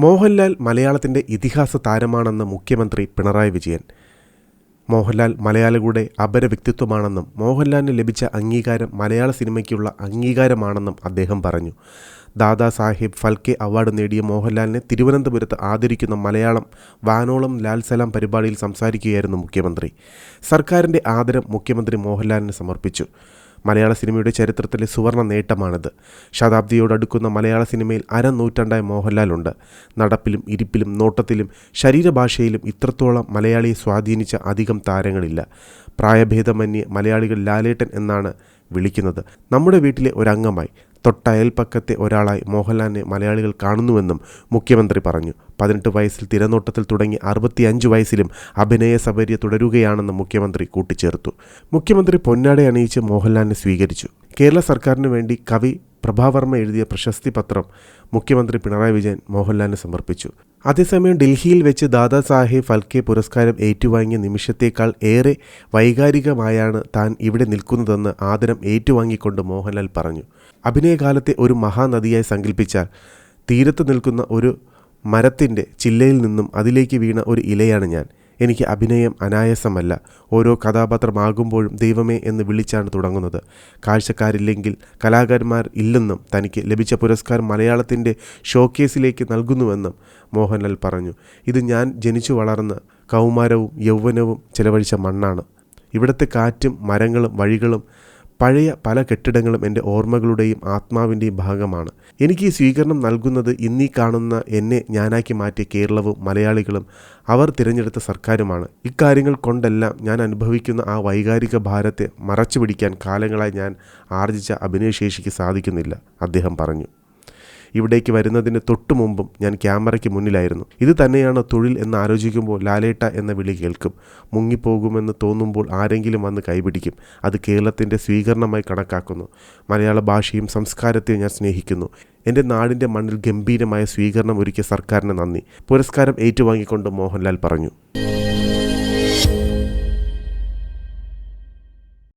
മോഹൻലാൽ മലയാളത്തിന്റെ ഇതിഹാസ താരമാണെന്ന് മുഖ്യമന്ത്രി പിണറായി വിജയൻ. മോഹൻലാൽ മലയാളികളുടെ അപര വ്യക്തിത്വമാണെന്നും മോഹൻലാലിന് ലഭിച്ച അംഗീകാരം മലയാള സിനിമയ്ക്കുള്ള അംഗീകാരമാണെന്നും അദ്ദേഹം പറഞ്ഞു. ദാദാ സാഹിബ് ഫൽക്കെ അവാർഡ് നേടിയ മോഹൻലാലിനെ തിരുവനന്തപുരത്ത് ആദരിക്കുന്ന മലയാളം വാനോളം ലാൽ സലാം പരിപാടിയിൽ സംസാരിക്കുകയായിരുന്നു മുഖ്യമന്ത്രി. സർക്കാരിന്റെ ആദരം മുഖ്യമന്ത്രി മോഹൻലാലിന് സമർപ്പിച്ചു. മലയാള സിനിമയുടെ ചരിത്രത്തിലെ സുവർണ നേട്ടമാണിത്. ശതാബ്ദിയോടടുക്കുന്ന മലയാള സിനിമയിൽ അരനൂറ്റാണ്ടായ മോഹൻലാലുണ്ട്. നടപ്പിലും ഇരിപ്പിലും നോട്ടത്തിലും ശരീരഭാഷയിലും ഇത്രത്തോളം മലയാളിയെ സ്വാധീനിച്ച അധികം താരങ്ങളില്ല. പ്രായഭേദമന്യേ മലയാളികൾ ലാലേട്ടൻ എന്നാണ് വിളിക്കുന്നത്. നമ്മുടെ വീട്ടിലെ ഒരംഗമായി തൊട്ടയൽപ്പക്കത്തെ ഒരാളായി മോഹൻലാലിനെ മലയാളികൾ കാണുന്നുവെന്നും മുഖ്യമന്ത്രി പറഞ്ഞു. പതിനെട്ട് വയസ്സിൽ തിരനോട്ടത്തിൽ തുടങ്ങി അറുപത്തിയഞ്ച് വയസ്സിലും അഭിനയ സബര്യ തുടരുകയാണെന്ന് മുഖ്യമന്ത്രി കൂട്ടിച്ചേർത്തു. മുഖ്യമന്ത്രി പൊന്നാട അണിയിച്ച് മോഹൻലാലിനെ സ്വീകരിച്ചു. കേരള സർക്കാരിനു വേണ്ടി കവി പ്രഭാവർമ്മ എഴുതിയ പ്രശസ്തി പത്രം മുഖ്യമന്ത്രി പിണറായി വിജയൻ മോഹൻലാലിന് സമർപ്പിച്ചു. അതേസമയം ഡൽഹിയിൽ വെച്ച് ദാദാ സാഹേബ് ഫൽക്കെ പുരസ്കാരം ഏറ്റുവാങ്ങിയ നിമിഷത്തേക്കാൾ ഏറെ വൈകാരികമായാണ് താൻ ഇവിടെ നിൽക്കുന്നതെന്ന് ആദരം ഏറ്റുവാങ്ങിക്കൊണ്ട് മോഹൻലാൽ പറഞ്ഞു. അഭിനയകാലത്തെ ഒരു മഹാനദിയായി സങ്കല്പിച്ചാൽ തീരത്ത് നിൽക്കുന്ന ഒരു മരത്തിന്റെ ചില്ലയിൽ നിന്നും അതിലേക്ക് വീണ ഒരു ഇലയാണ് ഞാൻ. എനിക്ക് അഭിനയം അനായാസമല്ല. ഓരോ കഥാപാത്രമാകുമ്പോഴും ദൈവമേ എന്ന് വിളിച്ചാണ് തുടങ്ങുന്നത്. കാഴ്ചക്കാരില്ലെങ്കിൽ കലാകാരന്മാർ ഇല്ലെന്നും തനിക്ക് ലഭിച്ച പുരസ്കാരം മലയാളത്തിന്റെ ഷോക്കേസിലേക്ക് നൽകുന്നുവെന്നും മോഹൻലാൽ പറഞ്ഞു. ഇത് ഞാൻ ജനിച്ചു വളർന്ന് കൗമാരവും യൗവനവും ചിലവഴിച്ച മണ്ണാണ്. ഇവിടുത്തെ കാറ്റും മരങ്ങളും വഴികളും പഴയ പല കെട്ടിടങ്ങളും എന്റെ ഓർമ്മകളുടെയും ആത്മാവിന്റെയും ഭാഗമാണ്. എനിക്ക് ഈ സ്വീകരണം നൽകുന്നത് ഇന്നീ കാണുന്ന എന്നെ ഞാനാക്കി മാറ്റിയ കേരളവും മലയാളികളും അവർ തിരഞ്ഞെടുത്ത സർക്കാരുമാണ്. ഇക്കാര്യങ്ങൾ കൊണ്ടെല്ലാം ഞാൻ അനുഭവിക്കുന്ന ആ വൈകാരിക ഭാരത്തെ മറച്ചു പിടിക്കാൻ കാലങ്ങളായി ഞാൻ ആർജിച്ച അഭിനയശേഷിക്ക് സാധിക്കുന്നില്ല അദ്ദേഹം പറഞ്ഞു. ഇവിടേക്ക് വരുന്നതിന് തൊട്ടു മുമ്പും ഞാൻ ക്യാമറയ്ക്ക് മുന്നിലായിരുന്നു. ഇത് തന്നെയാണ് തൊഴിൽ എന്ന് ആലോചിക്കുമ്പോൾ ലാലേട്ട എന്ന വിളി കേൾക്കും. മുങ്ങിപ്പോകുമെന്ന് തോന്നുമ്പോൾ ആരെങ്കിലും വന്ന് കൈപിടിക്കും. അത് കേരളത്തിന്റെ സ്വീകരണമായി കണക്കാക്കുന്നു. മലയാള ഭാഷയും സംസ്കാരത്തെയും ഞാൻ സ്നേഹിക്കുന്നു. എന്റെ നാടിന്റെ മണ്ണിൽ ഗംഭീരമായ സ്വീകരണം ഒരുക്കിയ സർക്കാരിന് നന്ദി. പുരസ്കാരം ഏറ്റുവാങ്ങിക്കൊണ്ട് മോഹൻലാൽ പറഞ്ഞു.